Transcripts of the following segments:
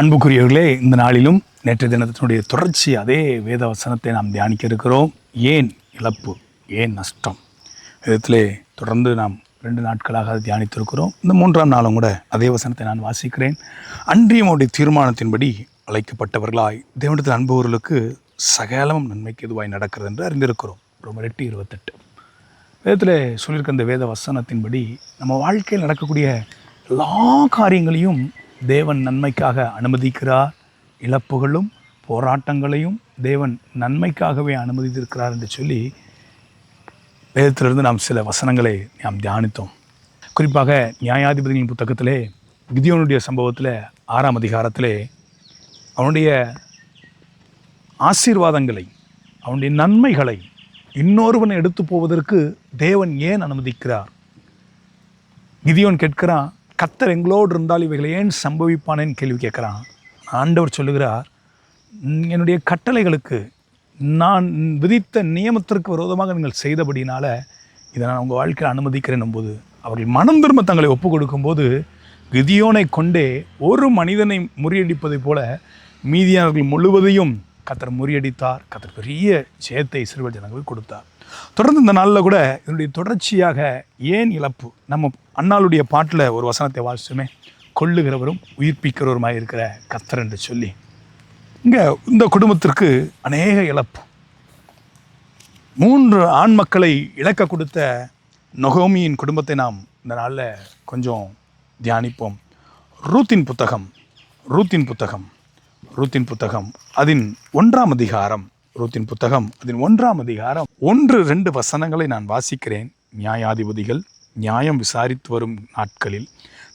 அன்புக்குரியவர்களே இந்த நாளிலும் நேற்று தினத்தினுடைய தொடர்ச்சி அதே வேத வசனத்தை நாம் தியானிக்க இருக்கிறோம். ஏன் இழப்பு? ஏன் நஷ்டம்? விதத்திலே தொடர்ந்து நாம் ரெண்டு நாட்களாக அதை தியானித்திருக்கிறோம். இந்த மூன்றாம் நாளும் கூட அதே வசனத்தை நான் வாசிக்கிறேன். அன்றியமுடைய தீர்மானத்தின்படி அழைக்கப்பட்டவர்களாய் தேவனத்தில் அன்பவர்களுக்கு சகலமும் நன்மைக்கு எதுவாய் நடக்கிறது என்று அறிந்திருக்கிறோம். ரொம்ப எட்டு இருபத்தெட்டு. வேதத்தில் சொல்லியிருக்க அந்த வேத வசனத்தின்படி நம்ம வாழ்க்கையில் நடக்கக்கூடிய எல்லா காரியங்களையும் தேவன் நன்மைக்காக அனுமதிக்கிறார். இழப்புகளும் போராட்டங்களையும் தேவன் நன்மைக்காகவே அனுமதித்திருக்கிறார் என்று சொல்லி வேதத்திலிருந்து நாம் சில வசனங்களை நாம் தியானித்தோம். குறிப்பாக நியாயாதிபதிகளின் புத்தகத்திலே கிதியோனுடைய சம்பவத்தில் ஆறாம் அதிகாரத்திலே அவனுடைய ஆசீர்வாதங்களை அவனுடைய நன்மைகளை இன்னொருவன் எடுத்து போவதற்கு தேவன் ஏன் அனுமதிக்கிறார்? கிதியோன் கேட்கிறான் கத்தர் எங்களோடு இருந்தால் இவைகளை ஏன் சம்பவிப்பானேன்னு கேள்வி கேட்குறான். ஆண்டவர் சொல்லுகிறார் என்னுடைய கட்டளைகளுக்கு நான் விதித்த நியமத்திற்கு விரோதமாக நீங்கள் செய்தபடினால இதை நான் உங்கள் வாழ்க்கையில் அனுமதிக்கிறேன் போது அவர்கள் மனம் திரும்ப தங்களை ஒப்பு கொடுக்கும்போது கிதியோனை கொண்டே ஒரு மனிதனை முறியடிப்பதைப் போல மீதியானவர்கள் முழுவதையும் கத்தர் முறியடித்தார் கத்தர் பெரிய ஜெயத்தை சிறுவர் ஜனங்களுக்கு கொடுத்தார். தொடர்ந்து இந்த நாளில் கூட இதனுடைய தொடர்ச்சியாக ஏன் இழப்பு? நம்ம அண்ணாளுடைய பாட்டில் ஒரு வசனத்தை வாசிச்சுமே கொள்ளுகிறவரும் உயிர்ப்பிக்கிறவருமாக இருக்கிற கத்தர் என்று சொல்லி. இங்கே இந்த குடும்பத்திற்கு அநேக இழப்பு. மூன்று ஆண் மக்களை இழக்க கொடுத்த நொகோமியின் குடும்பத்தை நாம் இந்த நாளில் கொஞ்சம் தியானிப்போம். ரூத்தின் புத்தகம் ரூத்தின் புத்தகம். ரூத்தின் புத்தகம் அதன் ஒன்றாம் அதிகாரம். ரூத்தின் புத்தகம் அதன் ஒன்றாம் அதிகாரம். ஒன்று ரெண்டு வசனங்களை நான் வாசிக்கிறேன். நியாயாதிபதிகள் நியாயம் விசாரித்து வரும் நாட்களில்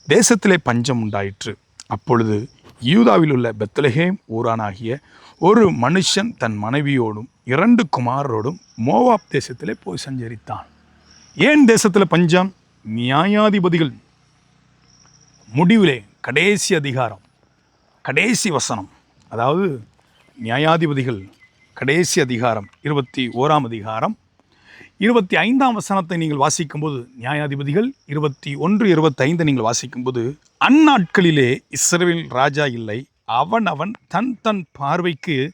தேசத்திலே பஞ்சம் உண்டாயிற்று. அப்பொழுது யூதாவில் உள்ள பெத்லஹேம் ஊரானாகிய ஒரு மனுஷன் தன் மனைவியோடும் இரண்டு குமாரரோடும் மோவாப் தேசத்திலே போய் சஞ்சரித்தான். ஏன் தேசத்தில் பஞ்சம்? நியாயாதிபதிகள் முடிவிலே கடைசி அதிகாரம் கடைசி வசனம். அதாவது நியாயாதிபதிகள் கடைசி அதிகாரம் இருபத்தி ஓராம் அதிகாரம் இருபத்தி ஐந்தாம் வசனத்தை நீங்கள் வாசிக்கும்போது நியாயாதிபதிகள் இருபத்தி ஒன்று இருபத்தைந்து நீங்கள் வாசிக்கும்போது அந்நாட்களிலே இஸ்ரேல் ராஜா இல்லை. அவன் அவன் தன் தன் பார்வைக்கு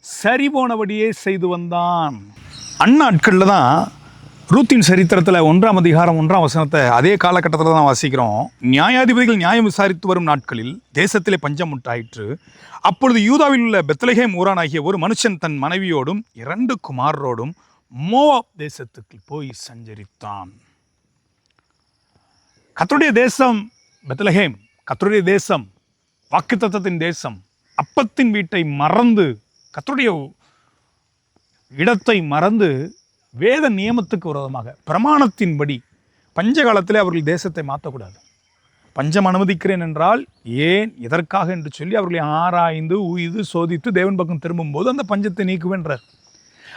சரி போனபடியே செய்து வந்தான். அந்நாட்களில் தான் ரூத்தின் சரித்திரத்தில் ஒன்றாம் அதிகாரம் ஒன்றாம் வசனத்தை அதே காலகட்டத்தில் தான் வாசிக்கிறோம். நியாயாதிபதிகள் நியாயம் விசாரித்து வரும் நாட்களில் தேசத்திலே பஞ்சம் உண்டாயிற்று அப்பொழுது யூதாவில் உள்ள பெத்லகேம் ஊரானாகிய ஒரு மனுஷன் தன் மனைவியோடும் இரண்டு குமாரரோடும் மோ தேசத்துக்கு போய் சஞ்சரித்தான். கத்தருடைய தேசம் பெத்லஹேம் கத்தருடைய தேசம் வாக்குத்தத்தத்தின் தேசம். அப்பத்தின் வீட்டை மறந்து கத்தருடைய இடத்தை மறந்து வேத நியமத்துக்கு விரோதமாக பிரமாணத்தின்படி பஞ்சகாலத்திலே அவர்கள் தேசத்தை மாற்றக்கூடாது. பஞ்சம் அனுமதிக்கிறேன் என்றால் ஏன் எதற்காக என்று சொல்லி அவர்களை ஆராய்ந்து உய்து சோதித்து தேவன் பக்கம் திரும்பும்போது அந்த பஞ்சத்தை நீக்குவேன்றார்.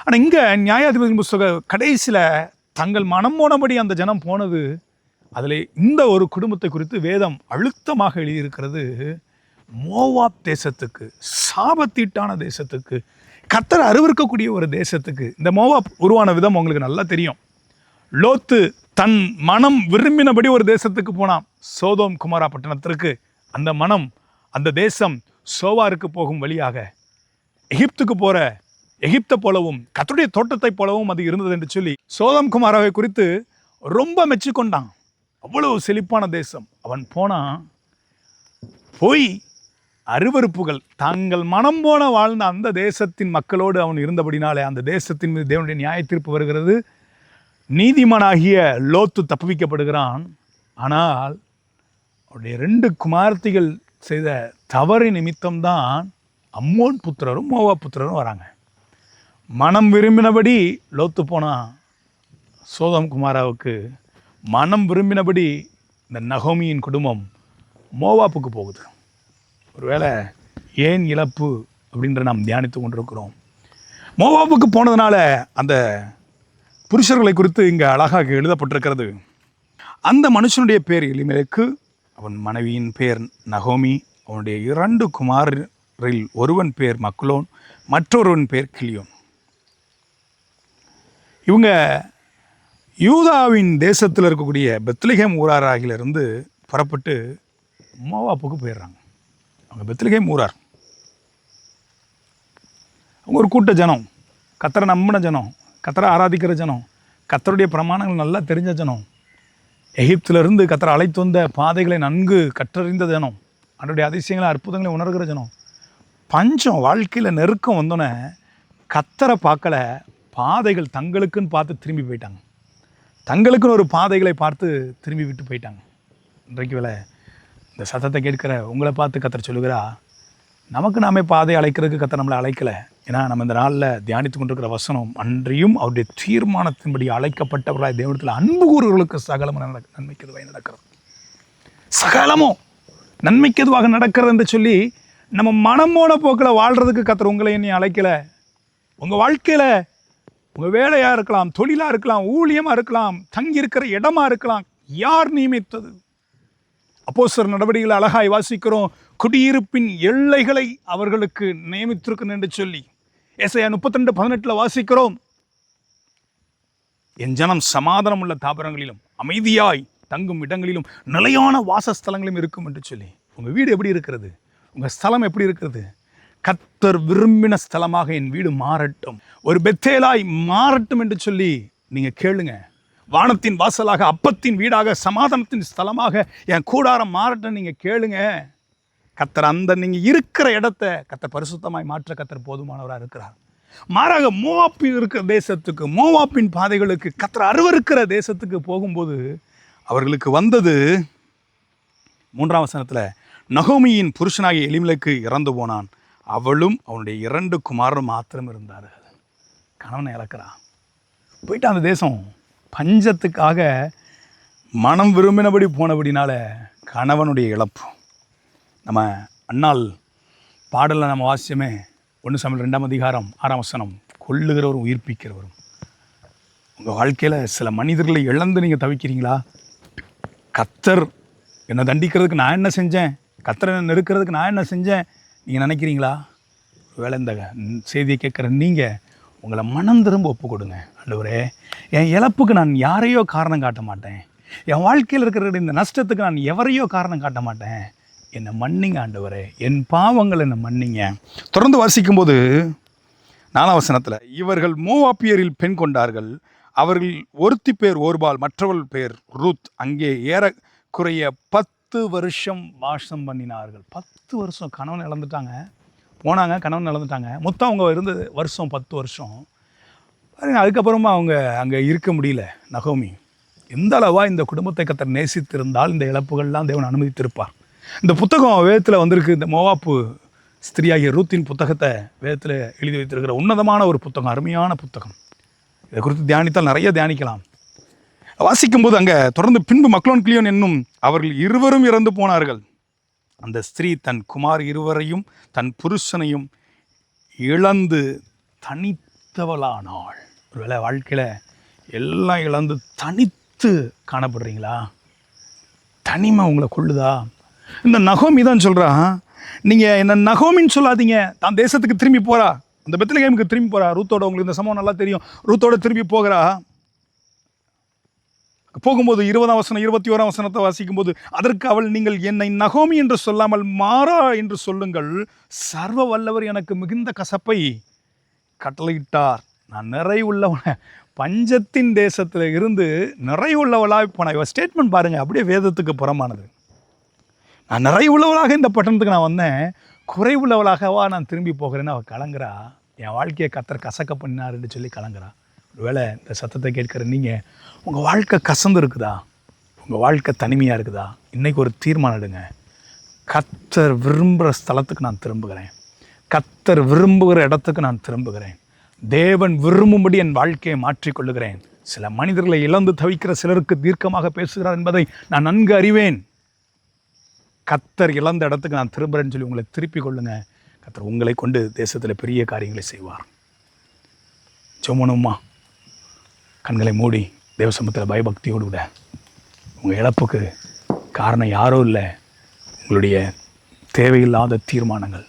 ஆனால் இங்கே நியாயாதிபதி புஸ்தக கடைசியில் தங்கள் மனம் போனபடி அந்த ஜனம் போனது அதில் இந்த ஒரு குடும்பத்தை குறித்து வேதம் அழுத்தமாக எழுதியிருக்கிறது. மோவாப் தேசத்துக்கு சாபத்தீட்டான தேசத்துக்கு கத்தர் அருவருக்கக்கூடிய ஒரு தேசத்துக்கு இந்த மோவா உருவான விதம் உங்களுக்கு நல்லா தெரியும். லோத்து தன் மனம் விரும்பினபடி ஒரு தேசத்துக்கு போனான். சோதோம் குமாரா பட்டணத்திற்கு. அந்த மனம் அந்த தேசம் சோவாருக்கு போகும் வழியாக எகிப்துக்கு போகிற எகிப்தை போலவும் கத்தருடைய தோட்டத்தை போலவும் அது இருந்தது என்று சொல்லி சோதம் குமாராவை குறித்து ரொம்ப மெச்சிக்கொண்டான். அவ்வளவு செழிப்பான தேசம். அவன் போனான் போய் அருவருப்புகள். தாங்கள் மனம் போன வாழ்ந்த அந்த தேசத்தின் மக்களோடு அவன் இருந்தபடினாலே அந்த தேசத்தின் மீது தேவனுடைய நியாய தீர்ப்பு வருகிறது. நீதிமானாகிய லோத்து தப்புவிக்கப்படுகிறான். ஆனால் அவருடைய ரெண்டு குமார்த்திகள் செய்த தவறு நிமித்தம்தான் அம்மோன் புத்திரரும் மோவா புத்திரரும் வராங்க. மனம் விரும்பினபடி லோத்து போனான் சோதம் குமாராவுக்கு மனம் விரும்பினபடி இந்த நகோமியின் குடும்பம் மோவாப்புக்கு போகுது. ஒருவேளை ஏன் இழப்பு அப்படின்ற நாம் தியானித்து கொண்டிருக்கிறோம். மோவாப்புக்கு போனதுனால அந்த புருஷர்களை குறித்து இங்கே அழகாக எழுதப்பட்டிருக்கிறது. அந்த மனுஷனுடைய பேர் எலிமெலேக்கு அவன் மனைவியின் பேர் நகோமி அவனுடைய இரண்டு குமாரில் ஒருவன் பேர் மக்லோன் மற்றொருவன் பேர் கிளியோன் இவங்க யூதாவின் தேசத்தில் இருக்கக்கூடிய பெத்லஹேம் ஊராராகிலிருந்து புறப்பட்டு மோவாப்புக்கு போயிடுறாங்க. அவங்க பெத்திலகே ஊரார் அவங்க ஒரு கூட்ட ஜனம். கத்தரை நம்பின ஜனம் கத்தரை ஆராதிக்கிற ஜனம் கத்தருடைய பிரமாணங்கள் நல்லா தெரிஞ்ச ஜனம். எகிப்திலிருந்து கத்தரை அழைத்து வந்த பாதைகளை நன்கு கற்றறிந்த ஜனம். அவருடைய அதிசயங்களை அற்புதங்களை உணர்கிற ஜனம். பஞ்சம் வாழ்க்கையில் நெருக்கம் வந்தோன்னே கத்தரை பார்க்கல பாதைகள் தங்களுக்குன்னு பார்த்து திரும்பி போயிட்டாங்க. தங்களுக்குன்னு ஒரு பாதைகளை பார்த்து திரும்பி விட்டு போயிட்டாங்க. இன்றைக்கு வேலை இந்த சத்தத்தை கேட்கிற உங்களை பார்த்து கத்தர் சொல்லுகிறா நமக்கு நாமே பாதை அழைக்கிறதுக்கு கத்தர் நம்மளை அழைக்கலை. ஏன்னா நம்ம இந்த நாளில் தியானித்து கொண்டிருக்கிற வசனம் அன்றியும் அவருடைய தீர்மானத்தின்படி அழைக்கப்பட்டவர்களாக தேவனத்தில் அன்பு கூறுவர்களுக்கு சகலமும் நன்மைக்கு எதுவாக நடக்கிறது. சகலமும் நன்மைக்கு எதுவாக நடக்கிறது என்று சொல்லி நம்ம மனமோன போக்கில் வாழ்கிறதுக்கு கத்தர் உங்களை என்னை அழைக்கலை. உங்கள் வாழ்க்கையில் உங்கள் வேலையாக இருக்கலாம் தொழிலாக இருக்கலாம் ஊழியமாக இருக்கலாம் தங்கி இருக்கிற இடமா இருக்கலாம் யார் நியமித்தது? அப்போஸ்தலர் நடவடிக்கைகள் அழகாய் வாசிக்கிறோம். குடியிருப்பின் எல்லைகளை அவர்களுக்கு நியமித்திருக்கணும் என்று சொல்லி எஸ்ஐயா முப்பத்தி ரெண்டு பதினெட்டில் வாசிக்கிறோம். என் ஜனம் சமாதானம் உள்ள தாபரங்களிலும் அமைதியாய் தங்கும் இடங்களிலும் நிலையான வாசஸ்தலங்களும் இருக்கும் என்று சொல்லி. உங்கள் வீடு எப்படி இருக்கிறது? உங்கள் ஸ்தலம் எப்படி இருக்கிறது? கத்தர் விரும்பின ஸ்தலமாக என் வீடு மாறட்டும். ஒரு பெத்தேலாய் மாறட்டும் என்று சொல்லி நீங்கள் கேளுங்கள் வானத்தின் வாசலாக அப்பத்தின் வீடாக சமாதானத்தின் ஸ்தலமாக என் கூடாரம் மாறட்ட நீங்கள் கேளுங்க. கத்தர் அந்த நீங்கள் இருக்கிற இடத்த கத்தர் பரிசுத்தமாய் மாற்ற கத்தர் போதுமானவராக இருக்கிறார். மாறாக மோவாப்பின் இருக்கிற தேசத்துக்கு மோவாப்பின் பாதைகளுக்கு கத்தர் அருவருக்கிற தேசத்துக்கு போகும்போது அவர்களுக்கு வந்தது மூன்றாம் வசனத்தில் நகோமியின் புருஷனாகிய எளிமலைக்கு இறந்து போனான். அவளும் அவனுடைய இரண்டு குமாரரும் மாத்திரம் இருந்தார்கள். கணவனை இழக்கிறான். போயிட்டு அந்த தேசம். பஞ்சத்துக்காக மனம் விரும்பினபடி போனபடினால கணவனுடைய இழப்பு. நம்ம அண்ணால் பாடலில் நம்ம வாசியமே ஒன்று சமையல் ரெண்டாம் அதிகாரம் ஆறாம் வசனம் கொள்ளுகிறவரும் உயிர்ப்பிக்கிறவரும். உங்கள் வாழ்க்கையில் சில மனிதர்களை இழந்து நீங்கள் தவிக்கிறீங்களா? கத்தர் என்னை தண்டிக்கிறதுக்கு நான் என்ன செஞ்சேன்? கத்தர் என்னை நெருக்கிறதுக்கு நான் என்ன செஞ்சேன்? நீங்கள் நினைக்கிறீங்களா? வேலை இந்த செய்தியை கேட்குற நீங்கள் உங்களை மனம் திரும்ப ஒப்பு கொடுங்க. ஆண்டவரே என் இழப்புக்கு நான் யாரையோ காரணம் காட்ட மாட்டேன். என் வாழ்க்கையில் இருக்கிற இந்த நஷ்டத்துக்கு நான் எவரையோ காரணம் காட்ட மாட்டேன். என்னை மன்னிங்க ஆண்டவரே என் பாவங்கள் என்னை மன்னிங்க. தொடர்ந்து வாசிக்கும்போது நாலாம் வசனத்தில் இவர்கள் மூவாப்பியரில் பெண் கொண்டார்கள். அவர்கள் ஒருத்தி பேர் ஓர்பால் மற்றவள் பேர் ரூத். அங்கே ஏறக்குறைய பத்து வருஷம் வாசம் பண்ணினார்கள். பத்து வருஷம் கணவன் இழந்துட்டாங்க. போனாங்க கணவன் இழந்துட்டாங்க. மொத்தம் அவங்க இருந்தது வருஷம் பத்து வருஷம். அதுக்கப்புறமா அவங்க அங்கே இருக்க முடியல. நகோமி எந்த அளவா இந்த குடும்பத்தை கத்தர் நேசித்திருந்தால் இந்த இழப்புகள்லாம் தேவன் அனுமதித்திருப்பார். இந்த புத்தகம் வேதத்தில் வந்திருக்கு. இந்த மோவாப்பு ஸ்திரியாகிய ரூத்தின் புத்தகத்தை வேதத்தில் எழுதி வைத்திருக்கிற உன்னதமான ஒரு புத்தகம் அருமையான புத்தகம். இதை குறித்து தியானித்தால் நிறைய தியானிக்கலாம். வாசிக்கும்போது அங்கே தொடர்ந்து பின்பு மக்களோன் கிளியோன் என்னும் அவர்கள் இருவரும் இறந்து போனார்கள். அந்த ஸ்திரீ தன் குமார் இருவரையும் தன் புருஷனையும் இழந்து தனித்தவளானாள். ஒருவேளை வாழ்க்கையில் எல்லாம் இழந்து தனித்து காணப்படுறீங்களா? தனிமை உங்களை கொள்ளுதா இந்த நகோமி தான் சொல்கிறான் நீங்கள் என்ன நகோமின்னு சொல்லாதீங்க. தான் தேசத்துக்கு திரும்பி போகிறா அந்த பெத்லகேமுக்கு திரும்பி போகிறா ரூத்தோட உங்களுக்கு இந்த சம்பவம் நல்லா தெரியும். ரூத்தோட திரும்பி போகிறா. போகும்போது இருபதாம் வசனம் இருபத்தி ஓராம் வசனத்தை வாசிக்கும்போது அதற்கு அவள் நீங்கள் என்னை நகோமி என்று சொல்லாமல் மாறா என்று சொல்லுங்கள். சர்வ வல்லவர் எனக்கு மிகுந்த கசப்பை கட்டளையிட்டார். நான் நிறைவுள்ளவன. பஞ்சத்தின் தேசத்தில் இருந்து நிறைவுள்ளவளாக இப்போ நான் இவன் ஸ்டேட்மெண்ட் பாருங்கள் அப்படியே வேதத்துக்கு புறமானது. நான் நிறைவுள்ளவளாக இந்த பட்டணத்துக்கு நான் வந்தேன். குறைவுள்ளவளாகவா நான் திரும்பி போகிறேன்னு அவள் கலங்குறா. என் வாழ்க்கையை கத்தர் கசக்க பண்ணினாருன்னு சொல்லி கலங்குறா. ஒருவேளை இந்த சத்தத்தை கேட்குற நீங்கள் உங்கள் வாழ்க்கை கசந்து இருக்குதா? உங்கள் வாழ்க்கை தனிமையாக இருக்குதா? இன்றைக்கி ஒரு தீர்மானம் எடுங்க. கத்தர் விரும்புகிற ஸ்தலத்துக்கு நான் திரும்புகிறேன். கத்தர் விரும்புகிற இடத்துக்கு நான் திரும்புகிறேன். தேவன் விரும்பும்படி என் வாழ்க்கையை மாற்றிக்கொள்ளுகிறேன். சில மனிதர்களை இழந்து தவிக்கிற சிலருக்கு தீர்க்கமாக பேசுகிறார் என்பதை நான் நன்கு அறிவேன். கத்தர் இழந்த இடத்துக்கு நான் திரும்புகிறேன்னு சொல்லி உங்களை திருப்பிக் கொள்ளுங்க. கத்தர் உங்களை கொண்டு தேசத்தில் பெரிய காரியங்களை செய்வார். ஜோமனுமா கண்களை மூடி தேவசமத்தில் பயபக்தியோடு விட உங்கள் இழப்புக்கு காரணம் யாரும் இல்லை. உங்களுடைய தேவையில்லாத தீர்மானங்கள்.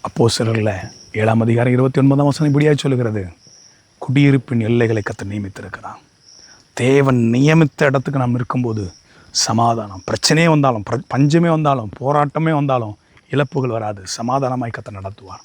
அப்போ சிலரில் ஏழாம் அதிகாரம் இருபத்தி ஒன்பதாம் வசனம் இப்படியாக சொல்லுகிறது. குடியிருப்பின் எல்லைகளை கத்த நியமித்திருக்கிறான் தேவன் நியமித்த இடத்துக்கு நாம் இருக்கும்போது சமாதானம் பிரச்சனையே வந்தாலும் பிர- பஞ்சமே வந்தாலும் போராட்டமே வந்தாலும் இழப்புகள் வராது. சமாதானமாய் கத்த நடத்துவார்.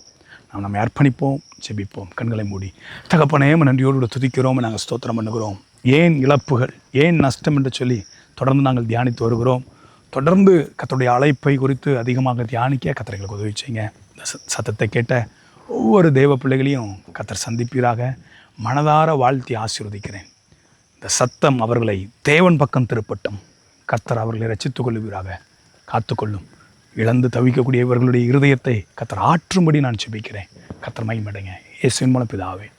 நாம் நம்மை அர்ப்பணிப்போம் ஜெபிப்போம் கண்களை மூடி. தகப்பனையும் நன்றியோடு துதிக்கிறோம் நாங்கள் ஸ்தோத்திரம் பண்ணுகிறோம். ஏன் இழப்புகள் ஏன் நஷ்டம் என்று சொல்லி தொடர்ந்து நாங்கள் தியானித்து வருகிறோம். தொடர்ந்து கத்தருடைய அழைப்பை குறித்து அதிகமாக தியானிக்க கத்தரைகளுக்கு உதவி செய்யுங்க. இந்த சத்தத்தை கேட்ட ஒவ்வொரு தெய்வ பிள்ளைகளையும் கத்தர் சந்திப்பீராக. மனதார வாழ்த்தி ஆசீர்வதிக்கிறேன். இந்த சத்தம் அவர்களை தேவன் பக்கம் திருப்பட்டும். கத்தர் அவர்களை ரட்சித்துக் கொள்ளுவீராக. காத்துக்கொள்ளும். இழந்து தவிக்கக்கூடிய இவர்களுடைய இருதயத்தை கத்தர் ஆற்றும்படி நான் செபிக்கிறேன் கத்தர் மகிமடைங்க இயேசுவின் மூலம் பிதாவே.